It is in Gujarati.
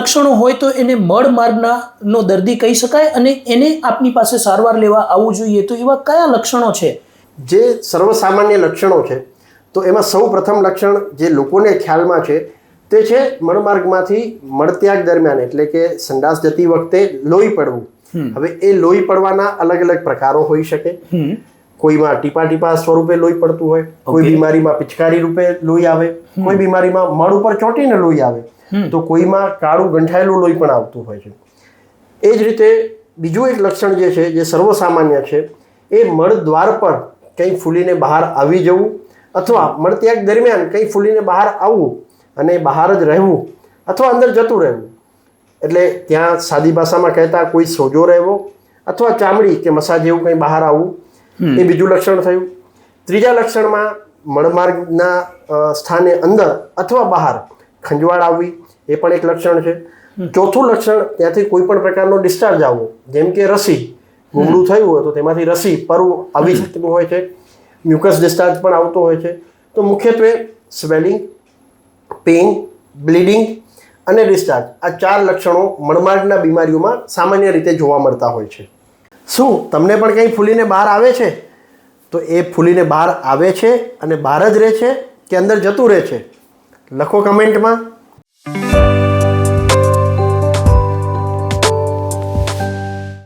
લક્ષણો હોય તો એને મળ માર્ગના નો દર્દી કહી શકાય અને એને આપની પાસે સારવાર લેવા આવવું જોઈએ. તો એવા કયા લક્ષણો છે? જે સર્વસામાન્ય લક્ષણો છે તો એમાં સૌ પ્રથમ લક્ષણ જે લોકોને ખ્યાલમાં છે તે છે મળમાર્ગમાંથી મળત્યાગ દરમિયાન એટલે કે સંડાસ જતી વખતે લોહી પડવું. હવે એ લોહી પડવાના અલગ અલગ પ્રકારો હોઈ શકે. કોઈમાં ટીપા ટીપા સ્વરૂપે લોહી પડતું હોય કોઈ બીમારીમાં પિચકારી રૂપે લોહી આવે કોઈ બીમારીમાં મળ ઉપર ચોંટીને લોહી આવે તો કોઈમાં કાળું ગંઠાયેલું લોહી પણ આવતું હોય છે. એ જ રીતે બીજું એક લક્ષણ જે છે જે સર્વસામાન્ય છે એ મળ દ્વાર પર કંઈ ફૂલીને બહાર આવી જવું અથવા મળત્યાગ દરમિયાન કંઈ ફૂલીને બહાર આવવું અને બહાર જ રહેવું અથવા અંદર જતું રહેવું. એટલે ત્યાં સાદી ભાષામાં કહેતા કોઈ સોજો રહેવો અથવા ચામડી કે મસાજ જેવું કંઈ બહાર આવવું એ બીજું લક્ષણ થયું. ત્રીજા લક્ષણમાં મળમાર્ગના સ્થાને અંદર અથવા બહાર ખંજવાળ આવવી એ પણ એક લક્ષણ છે. ચોથું લક્ષણ ત્યાંથી કોઈ પણ પ્રકારનો ડિસ્ચાર્જ આવવો. જેમ કે રસી ગુમડું થયું હોય તો તેમાંથી રસી પરવું આવી શકતું હોય છે. મ્યુકસ ડિસ્ચાર્જ પણ આવતો હોય છે. તો મુખ્યત્વે સ્વેલિંગ પેઇન બ્લીડિંગ અને ડિસ્ચાર્જ આ ચાર લક્ષણો મળમાર્ગના બીમારીઓમાં સામાન્ય રીતે જોવા મળતા હોય છે. શું? તમને પણ કંઈ ફૂલીને બહાર આવે છે? તો એ ફૂલીને બહાર આવે છે અને બહાર જ રહે છે કે અંદર જતું રહે છે? લખો કમેન્ટમાં.